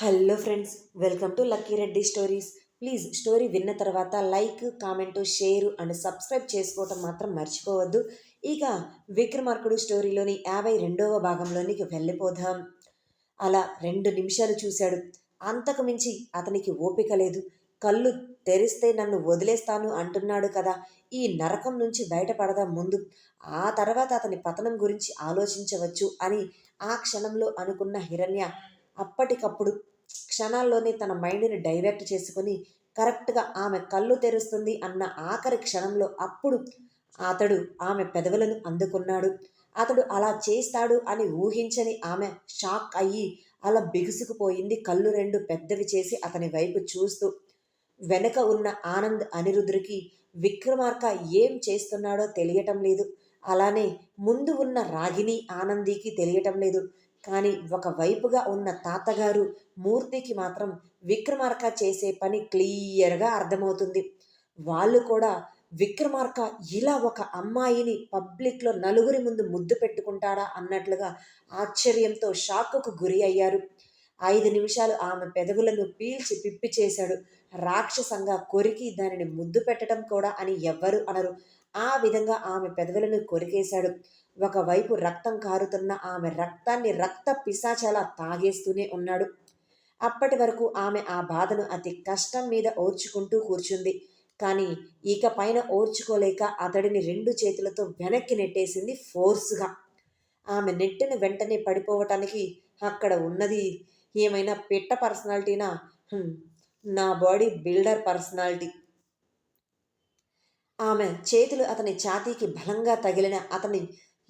Hello friends welcome to Lucky Reddy stories. Please story విన్న తర్వాత like comment share and subscribe చేసుకోవటం మాత్రం మర్చిపోవద్దు. ఇక విక్రమార్కుడు స్టోరీలోని యాభై రెండవ భాగంలోనికి వెళ్ళిపోదాం. అలా రెండు నిమిషాలు చూశాడు. అంతకు మించి అతనికి ఓపిక లేదు. కళ్ళు తెరిస్తే నన్ను వదిలేస్తాను అంటున్నాడు కదా. ఈ నరకం నుంచి బయటపడదాం ముందు. ఆ తర్వాత అతని పతనం గురించి ఆలోచించవచ్చు అని ఆ క్షణంలో అనుకున్న హిరణ్య అప్పటికప్పుడు క్షణాల్లోనే తన మైండ్ని డైవర్ట్ చేసుకుని కరెక్ట్గా ఆమె కళ్ళు తెరుస్తుంది అన్న ఆఖరి క్షణంలో అప్పుడు అతడు ఆమె పెదవులను అందుకున్నాడు. అతడు అలా చేస్తాడు అని ఊహించని ఆమె షాక్ అయ్యి అలా బిగుసుకుపోయింది. కళ్ళు రెండు పెద్దవి చేసి అతని వైపు చూస్తూ వెనక ఉన్న ఆనంద్ అనిరుద్ధుడికి విక్రమార్క ఏం చేస్తున్నాడో తెలియటం లేదు. అలానే ముందు ఉన్న రాగిని ఆనందికి తెలియటం లేదు. కానీ ఒకవైపుగా ఉన్న తాతగారు మూర్తికి మాత్రం విక్రమార్క చేసే పని క్లియర్గా అర్థమవుతుంది. వాళ్ళు కూడా విక్రమార్క ఇలా ఒక అమ్మాయిని పబ్లిక్లో నలుగురి ముందు ముద్దు పెట్టుకుంటాడా అన్నట్లుగా ఆశ్చర్యంతో షాక్కు గురి అయ్యారు. ఐదు నిమిషాలు ఆమె పెదవులను పీల్చి పిప్పి చేశాడు. రాక్షసంగా కొరికి దానిని ముద్దు పెట్టడం కూడా అని ఎవ్వరు అనరు. ఆ విధంగా ఆమె పెదవులను కొరికేశాడు. ఒకవైపు రక్తం కారుతున్న ఆమె రక్తాన్ని రక్త పిశాచాల తాగేస్తూనే ఉన్నాడు. అప్పటి వరకు ఆమె ఆ బాధను అతి కష్టం మీద ఓర్చుకుంటూ కూర్చుంది. కానీ ఇక పైన ఓర్చుకోలేక అతడిని రెండు చేతులతో వెనక్కి నెట్టేసింది ఫోర్స్గా. ఆమె నెట్టిన వెంటనే పడిపోవటానికి అక్కడ ఉన్నది ఏమైనా పిట్ట పర్సనాలిటీనా? నా బాడీ బిల్డర్ పర్సనాలిటీ. ఆమె చేతులు అతని ఛాతీకి బలంగా తగిలిన అతని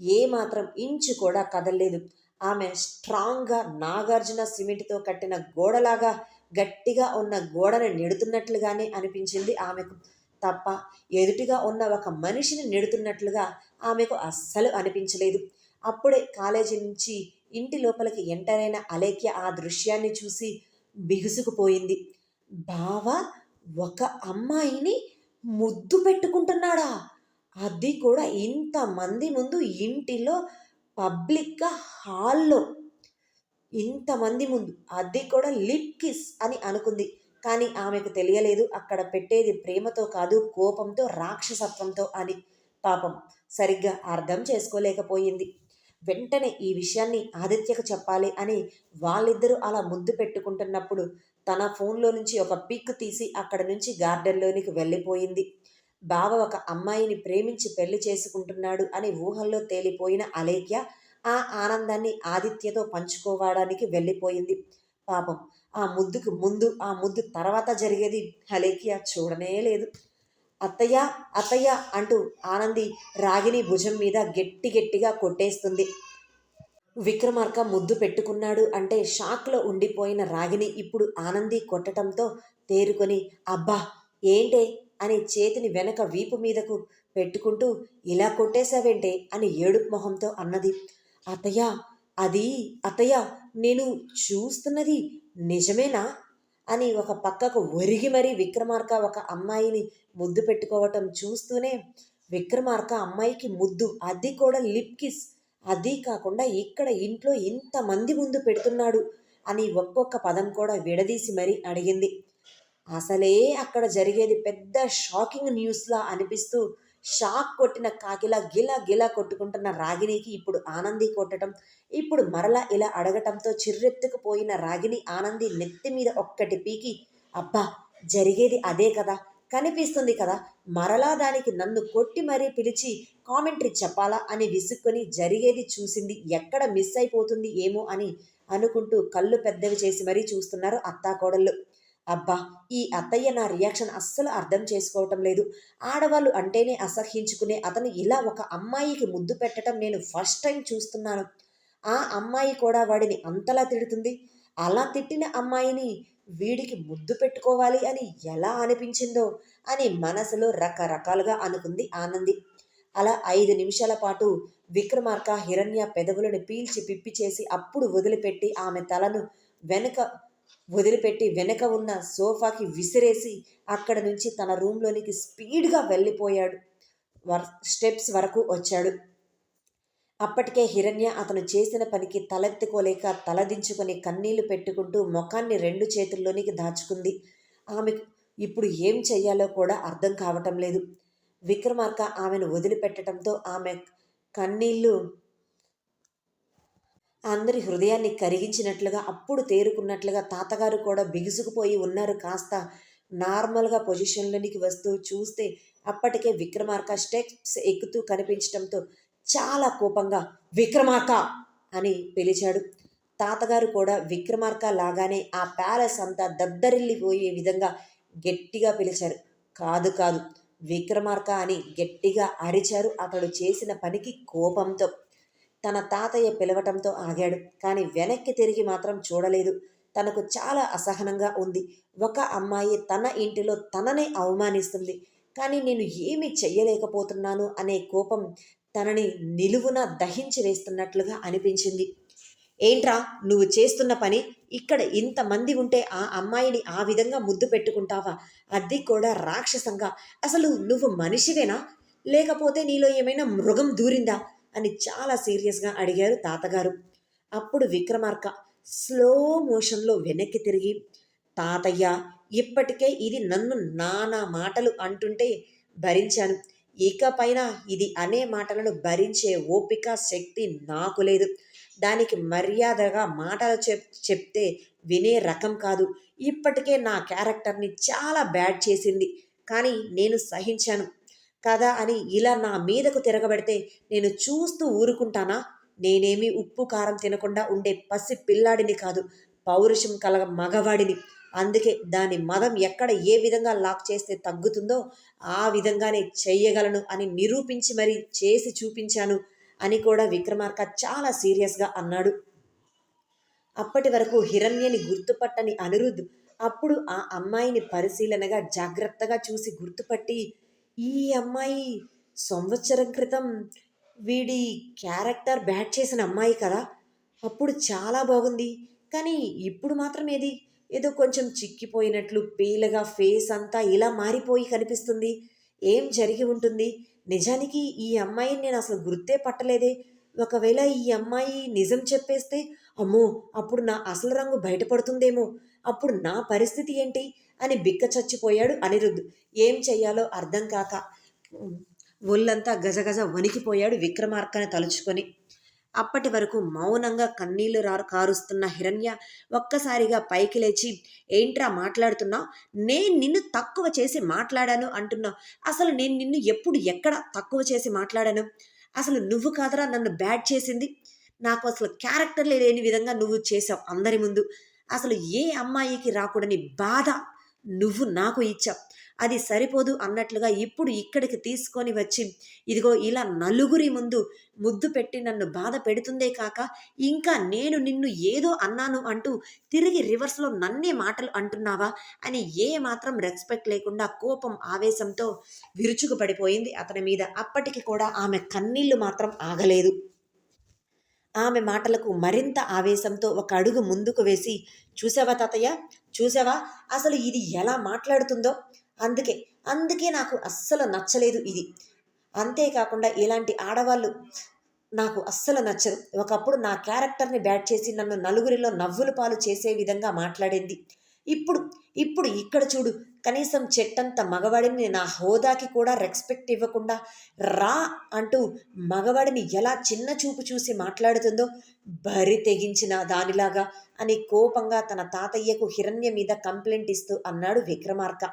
ఏమాత్రం ఇంచు కూడా కదలలేదు. ఆమె స్ట్రాంగ్గా నాగార్జున సిమెంట్తో కట్టిన గోడలాగా గట్టిగా ఉన్న గోడను నెడుతున్నట్లుగానే అనిపించింది ఆమెకు. తప్ప ఎదుటిగా ఉన్న ఒక మనిషిని నెడుతున్నట్లుగా ఆమెకు అస్సలు అనిపించలేదు. అప్పుడే కాలేజీ నుంచి ఇంటి లోపలికి ఎంటర్ అయిన అలేఖ్య ఆ దృశ్యాన్ని చూసి బిగుసుకుపోయింది. బావ ఒక అమ్మాయిని ముద్దు పెట్టుకుంటున్నాడా? అది కూడా ఇంతమంది ముందు ఇంటిలో పబ్లిక్గా హాల్లో ఇంతమంది ముందు అది కూడా లిప్ కిస్ అని అనుకుంది. కానీ ఆమెకు తెలియలేదు అక్కడ పెట్టేది ప్రేమతో కాదు కోపంతో రాక్షసత్వంతో అని. పాపం సరిగ్గా అర్థం చేసుకోలేకపోయింది. వెంటనే ఈ విషయాన్ని ఆదిత్యకు చెప్పాలి అని వాళ్ళిద్దరూ అలా ముద్దు పెట్టుకుంటున్నప్పుడు తన ఫోన్లో నుంచి ఒక పిక్ తీసి అక్కడ నుంచి గార్డెన్లోనికి వెళ్ళిపోయింది. బావ ఒక అమ్మాయిని ప్రేమించి పెళ్ళి చేసుకుంటున్నాడు అని ఊహల్లో తేలిపోయిన అలేఖ్య ఆ ఆనందాన్ని ఆదిత్యతో పంచుకోవడానికి వెళ్ళిపోయింది. పాపం ఆ ముద్దుకు ముందు ఆ ముద్దు తర్వాత జరిగేది అలేఖ్య చూడనే లేదు. అత్తయ్య అత్తయ్య అంటూ ఆనంది రాగిని భుజం మీద గట్టి గట్టిగా కొట్టేస్తుంది. విక్రమార్క ముద్దు పెట్టుకున్నాడు అంటే షాక్లో ఉండిపోయిన రాగిని ఇప్పుడు ఆనంది కొట్టడంతో తేరుకొని అబ్బా ఏంటే? అని చేతిని వెనక వీపు మీదకు పెట్టుకుంటూ ఇలా కొట్టేశావేంటే? అని ఏడుపు మొహంతో అన్నది. అతయ్య అది అతయ్య నేను చూస్తున్నది నిజమేనా? అని ఒక పక్కకు ఒరిగి మరీ విక్రమార్క ఒక అమ్మాయిని ముద్దు పెట్టుకోవటం చూస్తూనే విక్రమార్క అమ్మాయికి ముద్దు అది కూడా లిప్ కిస్ అది కాకుండా ఇక్కడ ఇంట్లో ఇంతమంది ముందు పెడుతున్నాడు అని ఒక్కొక్క పదం కూడా విడదీసి మరీ అడిగింది. అసలే అక్కడ జరిగేది పెద్ద షాకింగ్ న్యూస్లా అనిపిస్తూ షాక్ కొట్టిన కాకిలా గిలా గిలా కొట్టుకుంటున్న రాగినికి ఇప్పుడు ఆనంది కొట్టడం ఇప్పుడు మరలా ఇలా అడగటంతో చిర్రెత్తుకుపోయిన రాగిని ఆనంది నెత్తి మీద ఒక్కటి పీకి అబ్బా జరిగేది అదే కదా కనిపిస్తుంది కదా మరలా దానికి నన్ను కొట్టి మరీ పిలిచి కామెంటరీ చెప్పాలా? అని విసుక్కొని జరిగేది చూసింది ఎక్కడ మిస్ అయిపోతుంది ఏమో అని అనుకుంటూ కళ్ళు పెద్దవి చేసి మరీ చూస్తున్నారు అత్తాకోడళ్ళు. అబ్బా ఈ అత్తయ్య నా రియాక్షన్ అస్సలు అర్థం చేసుకోవటం లేదు. ఆడవాళ్ళు అంటేనే అసహ్యించుకునే అతను ఇలా ఒక అమ్మాయికి ముద్దు పెట్టడం నేను ఫస్ట్ టైం చూస్తున్నాను. ఆ అమ్మాయి కూడా వాడిని అంతలా తిడుతుంది. అలా తిట్టిన అమ్మాయిని వీడికి ముద్దు పెట్టుకోవాలి అని ఎలా అనిపించిందో అని మనసులో రకరకాలుగా అనుకుంది ఆనంది. అలా ఐదు నిమిషాల పాటు విక్రమార్క హిరణ్య పెదవులను పీల్చి పిప్పి చేసి అప్పుడు వదిలిపెట్టి ఆమె తలను వెనుక వదిలిపెట్టి వెనక ఉన్న సోఫాకి విసిరేసి అక్కడ నుంచి తన రూమ్లోనికి స్పీడ్గా వెళ్ళిపోయాడు. వర్ స్టెప్స్ వరకు వచ్చాడు. అప్పటికే హిరణ్య అతను చేసిన పనికి తలెత్తుకోలేక తలదించుకొని కన్నీళ్ళు పెట్టుకుంటూ ముఖాన్ని రెండు చేతుల్లోనికి దాచుకుంది. ఆమెకు ఇప్పుడు ఏం చెయ్యాలో కూడా అర్థం కావటం లేదు. విక్రమార్క ఆమెను వదిలిపెట్టడంతో ఆమె కన్నీళ్ళు అందరి హృదయాన్ని కరిగించినట్లుగా అప్పుడు తేరుకున్నట్లుగా తాతగారు కూడా బిగుసుకుపోయి ఉన్నారు. కాస్త నార్మల్గా పొజిషన్లోనికి వస్తూ చూస్తే అప్పటికే విక్రమార్క స్టెప్స్ ఎక్కుతూ కనిపించడంతో చాలా కోపంగా విక్రమార్క! అని పిలిచాడు. తాతగారు కూడా విక్రమార్క లాగానే ఆ ప్యాలెస్ అంతా దద్దరిల్లిపోయే విధంగా గట్టిగా పిలిచారు. కాదు కాదు విక్రమార్క అని గట్టిగా అరిచారు. అతడు చేసిన పనికి కోపంతో తన తాతయ్య పిలవటంతో ఆగాడు. కానీ వెనక్కి తిరిగి మాత్రం చూడలేదు. తనకు చాలా అసహనంగా ఉంది. ఒక అమ్మాయి తన ఇంటిలో తననే అవమానిస్తుంది. కానీ నేను ఏమి చెయ్యలేకపోతున్నాను అనే కోపం తనని నిలువున దహించి వేస్తున్నట్లుగా అనిపించింది. ఏంట్రా నువ్వు చేస్తున్న పని? ఇక్కడ ఇంతమంది ఉంటే ఆ అమ్మాయిని ఆ విధంగా ముద్దు పెట్టుకుంటావా? అది కూడా రాక్షసంగా. అసలు నువ్వు మనిషివేనా? లేకపోతే నీలో ఏమైనా మృగం దూరిందా? అని చాలా సీరియస్గా అడిగారు తాతగారు. అప్పుడు విక్రమార్క స్లో మోషన్లో వెనక్కి తిరిగి తాతయ్య ఇప్పటికే ఇది నన్ను నానా మాటలు అంటుంటే భరించాను. ఇకపైన ఇది అనే మాటలను భరించే ఓపిక శక్తి నాకు లేదు. దానికి మర్యాదగా మాటలు చెప్ చెప్తే వినే రకం కాదు. ఇప్పటికే నా క్యారెక్టర్ని చాలా బ్యాడ్ చేసింది. కానీ నేను సహించాను. కదా అని ఇలా నా మీదకు తిరగబెడితే నేను చూస్తూ ఊరుకుంటానా? నేనేమి ఉప్పు కారం తినకుండా ఉండే పసి పిల్లాడిని కాదు పౌరుషం కలగ మగవాడిని. అందుకే దాని మదం ఎక్కడ ఏ విధంగా లాక్ చేస్తే తగ్గుతుందో ఆ విధంగానే చెయ్యగలను అని నిరూపించి మరీ చేసి చూపించాను అని కూడా విక్రమార్క చాలా సీరియస్గా అన్నాడు. అప్పటి వరకు హిరణ్యని గుర్తుపట్టని అనిరుద్ అప్పుడు ఆ అమ్మాయిని పరిశీలనగా జాగ్రత్తగా చూసి గుర్తుపట్టి ఈ అమ్మాయి సంవత్సరం క్రితం వీడి క్యారెక్టర్ బ్యాట్ చేసిన అమ్మాయి కదా. అప్పుడు చాలా బాగుంది. కానీ ఇప్పుడు మాత్రం ఏది? ఏదో కొంచెం చిక్కిపోయినట్లు పేలగా ఫేస్ అంతా ఇలా మారిపోయి కనిపిస్తుంది. ఏం జరిగి ఉంటుంది? నిజానికి ఈ అమ్మాయిని నేను అసలు గుర్తే పట్టలేదే. ఒకవేళ ఈ అమ్మాయి నిజం చెప్పేస్తే అమ్మో అప్పుడు నా అసలు రంగు బయటపడుతుందేమో. అప్పుడు నా పరిస్థితి ఏంటి? అని బిక్క చచ్చిపోయాడు అనిరుద్ధ్. ఏం చెయ్యాలో అర్థం కాక ఒళ్ళంతా గజగజ వణికిపోయాడు విక్రమార్కని తలుచుకొని. అప్పటి వరకు మౌనంగా కన్నీళ్ళు రా కారుస్తున్న హిరణ్య ఒక్కసారిగా పైకి లేచి ఏంట్రా మాట్లాడుతున్నావు? నేను నిన్ను తక్కువ చేసి మాట్లాడాను అంటున్నావు అసలు నేను నిన్ను ఎప్పుడు ఎక్కడ తక్కువ చేసి మాట్లాడాను? అసలు నువ్వు కాదరా నన్ను బ్యాడ్ చేసింది? నాకు అసలు క్యారెక్టర్లే లేని విధంగా నువ్వు చేసావు అందరి ముందు. అసలు ఏ అమ్మాయికి రాకూడని బాధ నువ్వు నాకు ఇచ్చావు? అది సరిపోదు అన్నట్లుగా ఇప్పుడు ఇక్కడికి తీసుకొని వచ్చి ఇదిగో ఇలా నలుగురి ముందు ముద్దు పెట్టి నన్ను బాధ పెడుతుందే కాక ఇంకా నేను నిన్ను ఏదో అన్నాను అంటూ తిరిగి రివర్స్లో నన్నే మాటలు అంటున్నావా? అని ఏ మాత్రం రెస్పెక్ట్ లేకుండా కోపం ఆవేశంతో విరుచుకు పడిపోయింది అతని మీద. అప్పటికి కూడా ఆమె కన్నీళ్ళు మాత్రం ఆగలేదు. ఆమె మాటలకు మరింత ఆవేశంతో ఒక అడుగు ముందుకు వేసి చూసావా తాతయ్య? చూసావా? అసలు ఇది ఎలా మాట్లాడుతుందో? అందుకే అందుకే నాకు అస్సలు నచ్చలేదు ఇది. అంతేకాకుండా ఇలాంటి ఆడవాళ్ళు నాకు అస్సలు నచ్చదు ఒకప్పుడు నా క్యారెక్టర్ని బ్యాట్ చేసి నన్ను నలుగురిలో నవ్వులు పాలు చేసే విధంగా మాట్లాడింది. ఇప్పుడు ఇప్పుడు ఇక్కడ చూడు కనీసం చెట్టంత మగవాడిని నా హోదాకి కూడా రెస్పెక్ట్ ఇవ్వకుండా రా అంటూ మగవాడిని ఎలా చిన్న చూపు చూసి మాట్లాడుతుందో బరి తెగించిన దానిలాగా అని కోపంగా తన తాతయ్యకు హిరణ్య మీద కంప్లైంట్ ఇస్తూ అన్నాడు విక్రమార్క.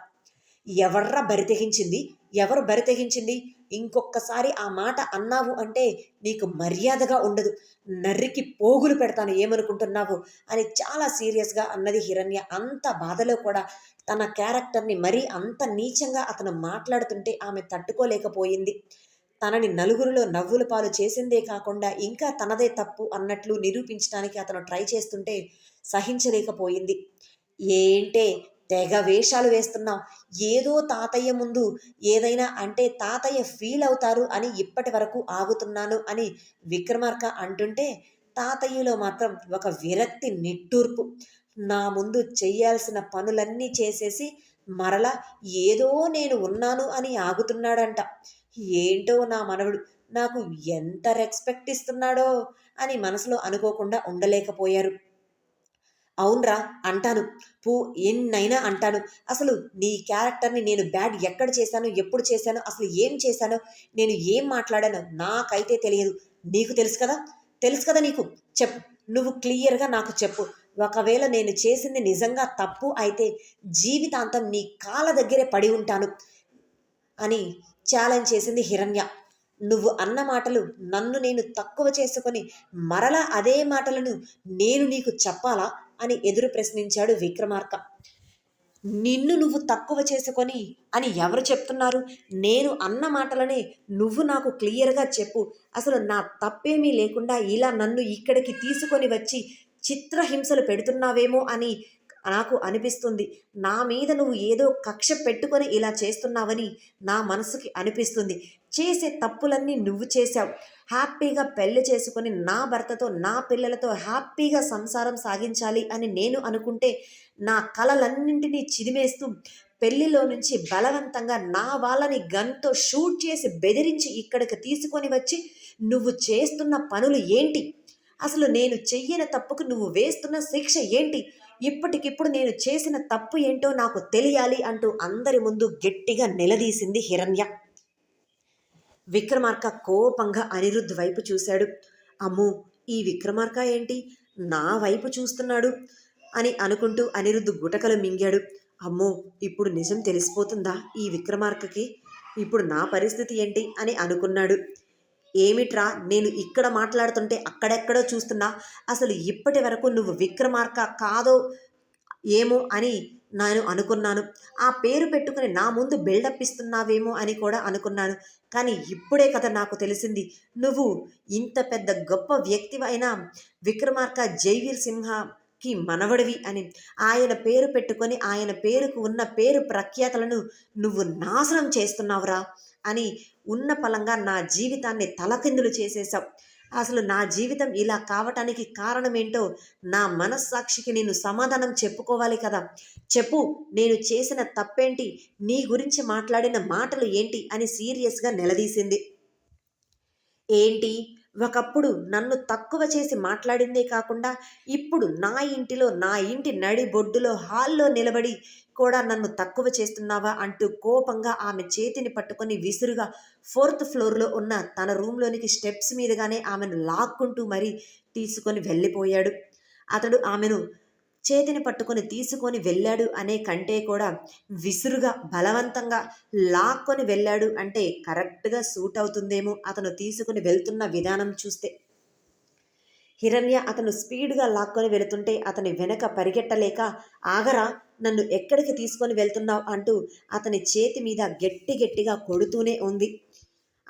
ఎవర్రా బరి తెగించింది? ఎవరు బరి తెగించింది? ఇంకొకసారి ఆ మాట అన్నావు అంటే నీకు మర్యాదగా ఉండదు. నర్రికి పోగులు పెడతాను ఏమనుకుంటున్నావు? అని చాలా సీరియస్గా అన్నది హిరణ్య. అంత బాధలో కూడా తన క్యారెక్టర్ని మరీ అంత నీచంగా అతను మాట్లాడుతుంటే ఆమె తట్టుకోలేకపోయింది. తనని నలుగురిలో నవ్వుల పాలు చేసిందే కాకుండా ఇంకా తనదే తప్పు అన్నట్లు నిరూపించడానికి అతను ట్రై చేస్తుంటే సహించలేకపోయింది. ఏంటే? తెగ వేషాలు వేస్తున్నాం ఏదో తాతయ్య ముందు ఏదైనా అంటే తాతయ్య ఫీల్ అవుతారు అని ఇప్పటి వరకు ఆగుతున్నాను అని విక్రమార్క అంటుంటే తాతయ్యలో మాత్రం ఒక విరక్తి నిట్టూర్పు. నా ముందు చేయాల్సిన పనులన్నీ చేసేసి మరలా ఏదో నేను ఉన్నాను అని ఆగుతున్నాడంట. ఏంటో నా మనవడు నాకు ఎంత రెస్పెక్ట్ ఇస్తున్నాడో అని మనసులో అనుకోకుండా ఉండలేకపోయారు. అవునరా అంటాను. పూ ఎన్నైనా అంటాను. అసలు నీ క్యారెక్టర్ని నేను బ్యాడ్ ఎక్కడ చేశాను ఎప్పుడు చేశాను అసలు ఏం చేశానో నేను ఏం మాట్లాడానో నాకైతే తెలియదు. నీకు తెలుసు కదా? తెలుసు కదా నీకు? చెప్పు. నువ్వు క్లియర్గా నాకు చెప్పు. ఒకవేళ నేను చేసింది నిజంగా తప్పు అయితే జీవితాంతం నీ కాళ్ళ దగ్గరే పడి ఉంటాను అని ఛాలెంజ్ చేసింది హిరణ్య. నువ్వు అన్న మాటలు నన్ను నేను తక్కువ చేసుకొని మరలా అదే మాటలను నేను నీకు చెప్పాలా? అని ఎదురు ప్రశ్నించాడు విక్రమార్క. నిన్ను నువ్వు తక్కువ చేసుకొని అని ఎవరు చెప్తున్నారు? నేను అన్న మాటలనే నువ్వు నాకు క్లియర్గా చెప్పు. అసలు నా తప్పేమీ లేకుండా ఇలా నన్ను ఇక్కడికి తీసుకొని వచ్చి చిత్రహింసలు పెడుతున్నావేమో అని నాకు అనిపిస్తుంది. నా మీద నువ్వు ఏదో కక్ష పెట్టుకొని ఇలా చేస్తున్నావని నా మనసుకి అనిపిస్తుంది. చేసే తప్పులన్నీ నువ్వు చేశావు. హ్యాపీగా పెళ్ళి చేసుకొని నా భర్తతో నా పిల్లలతో హ్యాపీగా సంసారం సాగించాలి అని నేను అనుకుంటే నా కలలన్నింటినీ చిదిమేస్తూ పెళ్ళిలో నుంచి బలవంతంగా నా వాళ్ళని గన్తో షూట్ చేసి బెదిరించి ఇక్కడికి తీసుకొని వచ్చి నువ్వు చేస్తున్న పనులు ఏంటి? అసలు నేను చెయ్యని తప్పుకు నువ్వు వేస్తున్న శిక్ష ఏంటి? ఇప్పటికిప్పుడు నేను చేసిన తప్పు ఏంటో నాకు తెలియాలి అంటూ అందరి ముందు గట్టిగా నిలదీసింది హిరణ్య. విక్రమార్క కోపంగా అనిరుద్ధ్ వైపు చూశాడు. అమ్మో ఈ విక్రమార్క ఏంటి? నా వైపు చూస్తున్నాడు అని అనుకుంటూ అనిరుద్ధ్ గుటకలు మింగాడు. అమ్మో ఇప్పుడు నిజం తెలిసిపోతుందా ఈ విక్రమార్కకి? ఇప్పుడు నా పరిస్థితి ఏంటి అని అనుకున్నాడు. ఏమిట్రా నేను ఇక్కడ మాట్లాడుతుంటే అక్కడెక్కడో చూస్తున్నా? అసలు ఇప్పటి వరకు నువ్వు విక్రమార్క కాదో ఏమో అని నేను అనుకున్నాను. ఆ పేరు పెట్టుకుని నా ముందు బిల్డప్ ఇస్తున్నావేమో అని కూడా అనుకున్నాను. కానీ ఇప్పుడే కదా నాకు తెలిసింది. నువ్వు ఇంత పెద్ద గొప్ప వ్యక్తి అయిన విక్రమార్క జైవీర్ సింహకి మనవడివి అని ఆయన పేరు పెట్టుకొని ఆయన పేరుకు ఉన్న పేరు ప్రఖ్యాతలను నువ్వు నాశనం చేస్తున్నావురా అని ఉన్న పలంగా నా జీవితాన్ని తలకిందులు చేసేశావు. అసలు నా జీవితం ఇలా కావటానికి కారణమేంటో నా మనస్సాక్షికి నేను సమాధానం చెప్పుకోవాలి కదా. చెప్పు నేను చేసిన తప్పేంటి? నీ గురించి మాట్లాడిన మాటలు ఏంటి? అని సీరియస్గా నిలదీసింది. ఏంటి? ఒకప్పుడు నన్ను తక్కువ చేసి మాట్లాడిందే కాకుండా ఇప్పుడు నా ఇంటిలో నా ఇంటి నడి బొడ్డులో హాల్లో నిలబడి కూడా నన్ను తక్కువ చేస్తున్నావా అంటూ కోపంగా ఆమె చేతిని పట్టుకొని విసురుగా ఫోర్త్ ఫ్లోర్లో ఉన్న తన రూమ్లోనికి స్టెప్స్ మీదుగానే ఆమెను లాక్కుంటూ మరీ తీసుకొని వెళ్ళిపోయాడు. అతడు ఆమెను చేతిని పట్టుకొని తీసుకొని వెళ్ళాడు అనే కంటే కూడా విసురుగా బలవంతంగా లాక్కొని వెళ్ళాడు అంటే కరెక్ట్గా సూట్ అవుతుందేమో అతను తీసుకుని వెళ్తున్న విధానం చూస్తే. హిరణ్య అతను స్పీడ్గా లాక్కొని వెళుతుంటే అతని వెనక పరిగెట్టలేక ఆగరా నన్ను ఎక్కడికి తీసుకొని వెళ్తున్నావు? అంటూ అతని చేతి మీద గట్టి గట్టిగా కొడుతూనే ఉంది.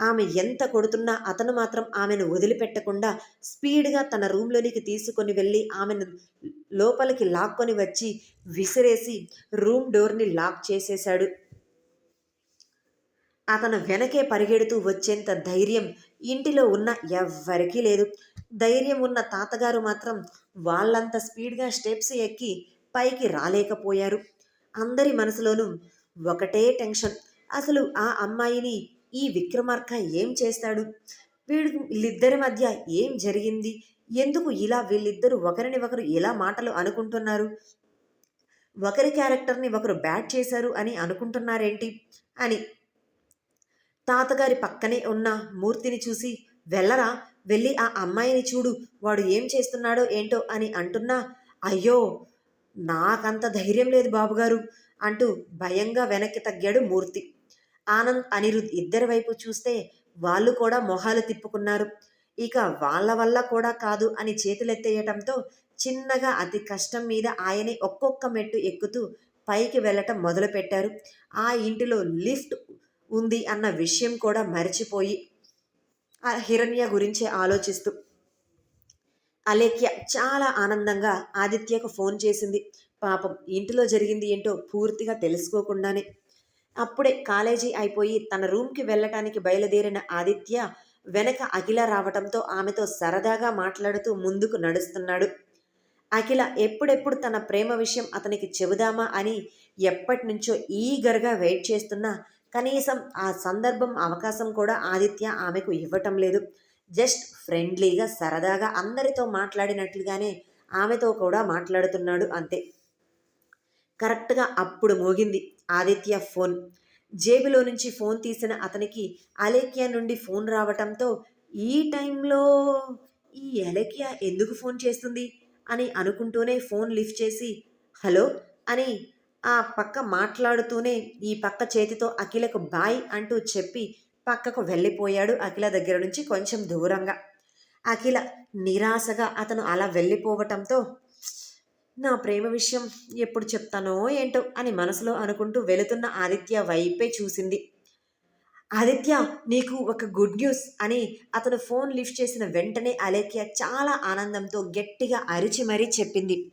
ఆమె ఎంత కొడుతున్నా అతను మాత్రం ఆమెను వదిలిపెట్టకుండా స్పీడ్గా తన రూమ్లోనికి తీసుకొని వెళ్ళి ఆమెను లోపలికి లాక్కొని వచ్చి విసిరేసి రూమ్ డోర్ని లాక్ చేసేశాడు. అతను వెనకే పరిగెడుతూ వచ్చేంత ధైర్యం ఇంటిలో ఉన్న ఎవ్వరికీ లేదు. ధైర్యం ఉన్న తాతగారు మాత్రం వాళ్ళంత స్పీడ్గా స్టెప్స్ ఎక్కి పైకి రాలేకపోయారు. అందరి మనసులోనూ ఒకటే టెన్షన్. అసలు ఆ అమ్మాయిని ఈ విక్రమార్క ఏం చేస్తాడు? వీడు వీళ్ళిద్దరి మధ్య ఏం జరిగింది? ఎందుకు ఇలా వీళ్ళిద్దరూ ఒకరిని ఒకరు ఎలా మాటలు అనుకుంటున్నారు? ఒకరి క్యారెక్టర్ని ఒకరు బ్యాట్ చేశారు అని అనుకుంటున్నారేంటి? అని. తాతగారి పక్కనే ఉన్న మూర్తిని చూసి వెళ్ళరా వెళ్ళి ఆ అమ్మాయిని చూడు. వాడు ఏం చేస్తున్నాడో ఏంటో అని అంటున్నా అయ్యో నాకంత ధైర్యం లేదు బాబుగారు అంటూ భయంగా వెనక్కి తగ్గాడు మూర్తి. ఆనంద్ అనిరుద్ ఇద్దరి వైపు చూస్తే వాళ్ళు కూడా మొహాలు తిప్పుకున్నారు. ఇక వాళ్ళ వల్ల కూడా కాదు అని చేతులెత్తేయటంతో చిన్నగా అతి కష్టం మీద ఆయనే ఒక్కొక్క మెట్టు ఎక్కుతూ పైకి వెళ్ళటం మొదలుపెట్టారు. ఆ ఇంటిలో లిఫ్ట్ ఉంది అన్న విషయం కూడా మర్చిపోయి ఆ హిరణ్య గురించి ఆలోచిస్తూ అలేఖ్య చాలా ఆనందంగా ఆదిత్యకు ఫోన్ చేసింది. పాపం ఇంటిలో జరిగింది ఏంటో పూర్తిగా తెలుసుకోకుండానే అప్పుడే కాలేజీ అయిపోయి తన రూమ్కి వెళ్ళటానికి బయలుదేరిన ఆదిత్య వెనక అఖిల రావటంతో ఆమెతో సరదాగా మాట్లాడుతూ ముందుకు నడుస్తున్నాడు. అఖిల ఎప్పుడెప్పుడు తన ప్రేమ విషయం అతనికి చెబుదామా? అని ఎప్పటినుంచో ఈగర్గా వెయిట్ చేస్తున్నా. కనీసం ఆ సందర్భం అవకాశం కూడా ఆదిత్య ఆమెకు ఇవ్వటం లేదు. జస్ట్ ఫ్రెండ్లీగా సరదాగా అందరితో మాట్లాడినట్లుగానే ఆమెతో కూడా మాట్లాడుతున్నాడు అంతే. కరెక్ట్గా అప్పుడు మోగింది. ఆదిత్య ఫోన్. జేబులో నుంచి ఫోన్ తీసిన అతనికి అలేఖ్య నుండి ఫోన్ రావటంతో ఈ టైంలో ఈ అలేఖ్య ఎందుకు ఫోన్ చేస్తుంది? అని అనుకుంటూనే ఫోన్ లిఫ్ట్ చేసి హలో అని ఆ పక్క మాట్లాడుతూనే ఈ పక్క చేతితో అఖిలకు బాయ్ అంటూ చెప్పి పక్కకు వెళ్ళిపోయాడు అఖిల దగ్గర నుంచి కొంచెం దూరంగా. అఖిల నిరాశగా అతను అలా వెళ్ళిపోవటంతో నా ప్రేమ విషయం ఎప్పుడు చెప్తానో ఏంటో అని మనసులో అనుకుంటూ వెళుతున్న ఆదిత్య వైపే చూసింది. ఆదిత్య నీకు ఒక గుడ్ న్యూస్ అని అతను ఫోన్ లిఫ్ట్ చేసిన వెంటనే అలేఖ్య చాలా ఆనందంతో గట్టిగా అరిచి మరీ చెప్పింది.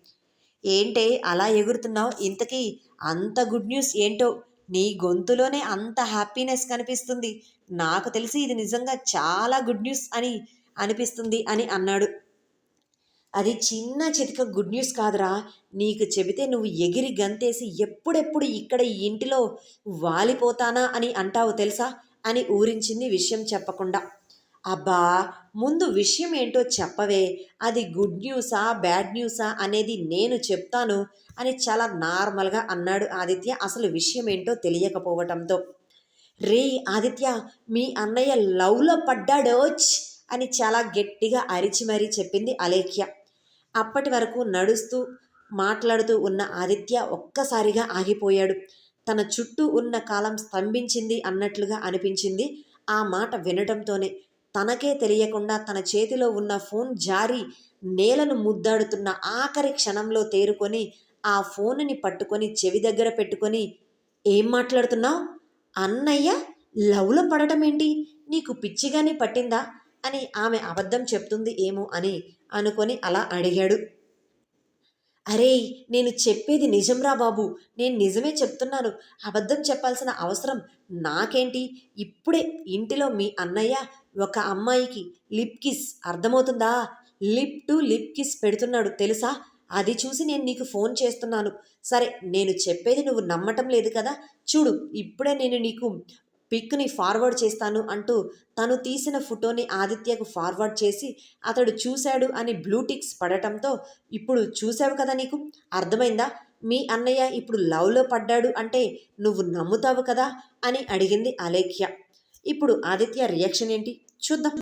ఏంటే అలా ఎగురుతున్నావు? ఇంతకీ అంత గుడ్ న్యూస్ ఏంటో? నీ గొంతులోనే అంత హ్యాపీనెస్ కనిపిస్తుంది. నాకు తెలిసి ఇది నిజంగా చాలా గుడ్ న్యూస్ అని అనిపిస్తుంది అని అన్నాడు. అది చిన్న చితిక గుడ్ న్యూస్ కాదురా. నీకు చెబితే నువ్వు ఎగిరి గంతేసి ఎప్పుడెప్పుడు ఇక్కడ ఈ ఇంటిలో వాలిపోతానా అని అంటావు తెలుసా? అని ఊరించింది విషయం చెప్పకుండా. అబ్బా ముందు విషయం ఏంటో చెప్పవే. అది గుడ్ న్యూసా బ్యాడ్ న్యూసా అనేది నేను చెప్తాను అని చాలా నార్మల్గా అన్నాడు ఆదిత్య అసలు విషయం ఏంటో తెలియకపోవటంతో. రే ఆదిత్య మీ అన్నయ్య లవ్లో పడ్డాడోచ్ అని చాలా గట్టిగా అరిచి మరీ చెప్పింది అలేఖ్య. అప్పటి వరకు నడుస్తూ మాట్లాడుతూ ఉన్న ఆదిత్య ఒక్కసారిగా ఆగిపోయాడు. తన చుట్టూ ఉన్న కాలం స్తంభించింది అన్నట్లుగా అనిపించింది ఆ మాట వినటంతోనే. తనకే తెలియకుండా తన చేతిలో ఉన్న ఫోన్ జారి నేలను ముద్దాడుతున్న ఆఖరి క్షణంలో తేరుకొని ఆ ఫోన్ని పట్టుకొని చెవి దగ్గర పెట్టుకొని ఏం మాట్లాడుతున్నావు? అన్నయ్య లవ్లో పడటం ఏంటి నీకు పిచ్చిగానే పట్టిందా? అని ఆమె అబద్ధం చెప్తుంది ఏమో అని అనుకొని అలా అడిగాడు. అరే నేను చెప్పేది నిజంరా బాబు. నేను నిజమే చెప్తున్నాను. అబద్ధం చెప్పాల్సిన అవసరం నాకేంటి? ఇప్పుడే ఇంటిలో మీ అన్నయ్య ఒక అమ్మాయికి లిప్ కిస్ అర్థమవుతుందా? లిప్ టు లిప్ కిస్ పెడుతున్నాడు తెలుసా? అది చూసి నేను నీకు ఫోన్ చేస్తున్నాను. సరే నేను చెప్పేది నువ్వు నమ్మటం లేదు కదా? చూడు ఇప్పుడే నేను నీకు పిక్ని ఫార్వర్డ్ చేస్తాను అంటూ తను తీసిన ఫోటోని ఆదిత్యకు ఫార్వర్డ్ చేసి అతడు చూశాడు అని బ్లూటిక్స్ పడటంతో ఇప్పుడు చూసావు కదా నీకు? అర్థమైందా? మీ అన్నయ్య ఇప్పుడు లవ్లో పడ్డాడు అంటే నువ్వు నమ్ముతావు కదా? అని అడిగింది అలేఖ్య. ఇప్పుడు ఆదిత్య రియాక్షన్ ఏంటి? చూద్దాం.